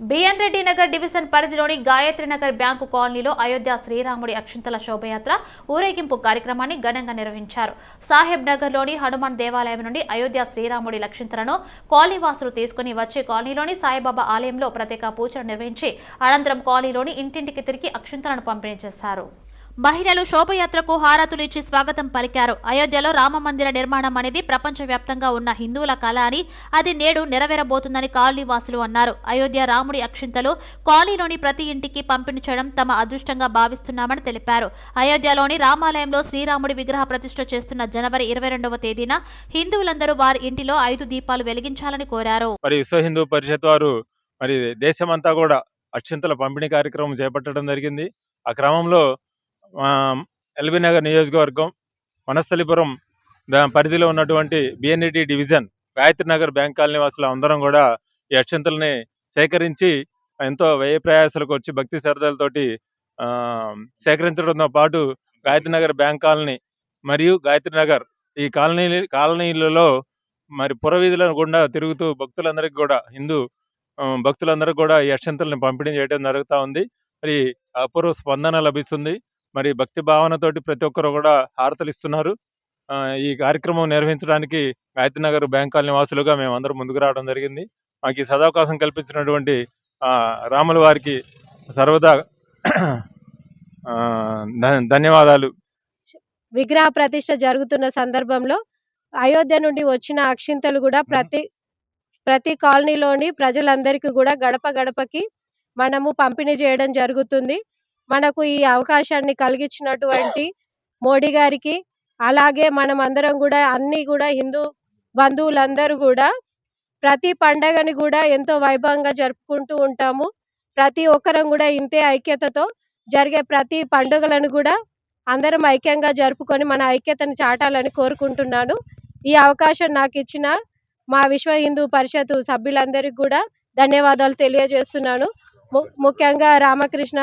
B N Reddy Nagar division పరిధిలోని Gayatri Nagar bank కాలనీలో అయోధ్య శ్రీరాముడి అక్షింతల శోభయాత్ర ఊరేగింపు కార్యక్రమాన్ని ఘనంగా నిర్వహించారు. సాహెబ్ నగర్లోని హనుమాన్ దేవాలయం నుండి అయోధ్య శ్రీరాముడి లక్షింతలను కాలనీ వాసులు తీసుకుని వచ్చే కాలనీలోని సాయిబాబా ఆలయంలో ప్రత్యేక పూజలు నిర్వహించి అనంతరం కాలనీలోని ఇంటింటికి తిరిగి అక్షింతలను పంపిణీ చేశారు. మహిళలు శోభయాత్రకు హారతులు ఇచ్చి స్వాగతం పలికారు. అయోధ్యలో రామ మందిర నిర్మాణం అనేది ప్రపంచవ్యాప్తంగా ఉన్న హిందువుల కళ అని అది నేడు నెరవేరబోతుందని కాలనీ వాసులు అన్నారు. అయోధ్య రాముడి అక్షింతలు కాలనీలోని ప్రతి ఇంటికి పంపిణీ చేయడం తమ అదృష్టంగా భావిస్తున్నామని తెలిపారు. అయోధ్యలోని రామాలయంలో శ్రీరాముడి విగ్రహ ప్రతిష్ఠ చేస్తున్న జనవరి ఇరవై రెండవ తేదీన హిందువులందరూ వారి ఇంటిలో ఐదు దీపాలు వెలిగించాలని కోరారు. మరి విశ్వ హిందూ పరిషత్ వారు మరి దేశమంతా కూడా అక్షింతల పంపిణీ కార్యక్రమం చేపట్టడం జరిగింది. ఆ క్రమంలో ఎల్బీ నగర్ నియోజకవర్గం వనస్థలిపురం దాని పరిధిలో ఉన్నటువంటి BNET division Gayatri Nagar bank colony వాసులు అందరం కూడా ఈ అక్షంతల్ని సేకరించి ఎంతో వ్యయ ప్రయాసాలకు వచ్చి భక్తి శ్రద్ధలతోటి ఆ, సేకరించడంతో పాటు గాయత్రి నగర్ బ్యాంక్ కాలనీ మరియు గాయత్రి నగర్ ఈ కాలనీ కాలనీలలో మరి పురవీధుల గుండా తిరుగుతూ భక్తులందరికీ కూడా హిందూ భక్తులందరికీ కూడా ఈ అక్షంతల్ని పంపిణీ చేయడం జరుగుతూ ఉంది. మరి అపూర్వ స్పందన లభిస్తుంది. మరి భక్తి భావనతోటి ప్రతి ఒక్కరు కూడా హారతలు ఇస్తున్నారు. ఈ కార్యక్రమం నిర్వహించడానికి గాయత్రి నగర్ బ్యాంక్ కాలనీ వాసులుగా మేము అందరం ముందుకు రావడం జరిగింది. మాకు ఈ సదవకాశం కల్పించినటువంటి ఆ, రాముల వారికి సర్వదా ధన్యవాదాలు. విగ్రహ ప్రతిష్ఠ జరుగుతున్న సందర్భంలో అయోధ్య నుండి వచ్చిన అక్షింతలు కూడా ప్రతి ప్రతి కాలనీలోని ప్రజలందరికీ కూడా గడప గడపకి మనము పంపిణీ చేయడం జరుగుతుంది. మనకు ఈ అవకాశాన్ని కలిగించినటువంటి మోడీ గారికి అలాగే మనం అందరం కూడా అన్ని కూడా హిందూ బంధువులందరూ కూడా ప్రతి పండగని కూడా ఎంతో వైభవంగా జరుపుకుంటూ ఉంటాము. ప్రతి ఒక్కరం కూడా ఇంతే ఐక్యతతో జరిగే ప్రతి పండుగలను కూడా అందరం ఐక్యంగా జరుపుకొని మన ఐక్యతను చాటాలని కోరుకుంటున్నాను. ఈ అవకాశం నాకు ఇచ్చిన మా విశ్వ హిందూ పరిషత్ సభ్యులందరికీ కూడా ధన్యవాదాలు తెలియజేస్తున్నాను. ము- ముఖ్యంగా రామకృష్ణ